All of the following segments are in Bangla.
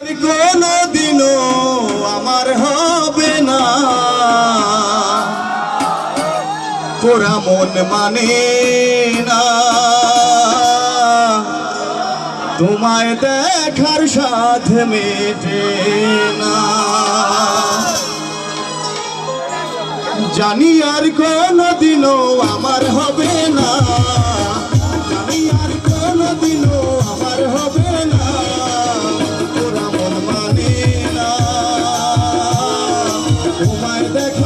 কোনো দিনও আমার হবে না। পোড়া মন মানে না। তোমায় দেখার সাথে মেটে না। জানি আর কোনো দিনও আমার হবে না। তোমায়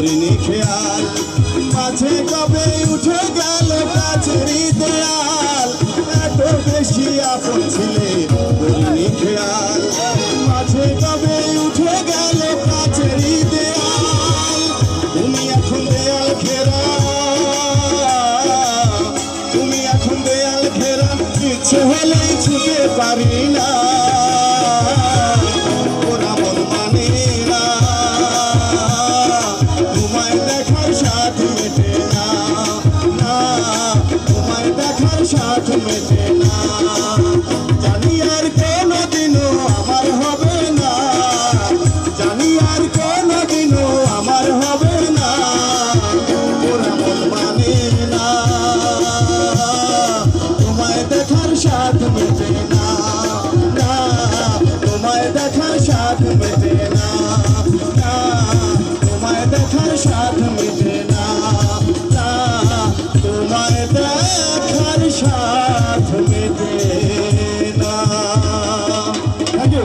করিনি খেয়াল। মাঝে কবে উঠে গেল কাছেরই দেয়াল। এত বেশি আপন ছিলে করিনি খেয়াল। মাঝে কবে উঠে গেল কাছেরই দেয়াল। তুমি এখন দেয়াল ঘেরা। তুমি এখন দেয়াল ঘেরা। ইচ্ছে হলেই ছুটে পারি না। দেখার সাথে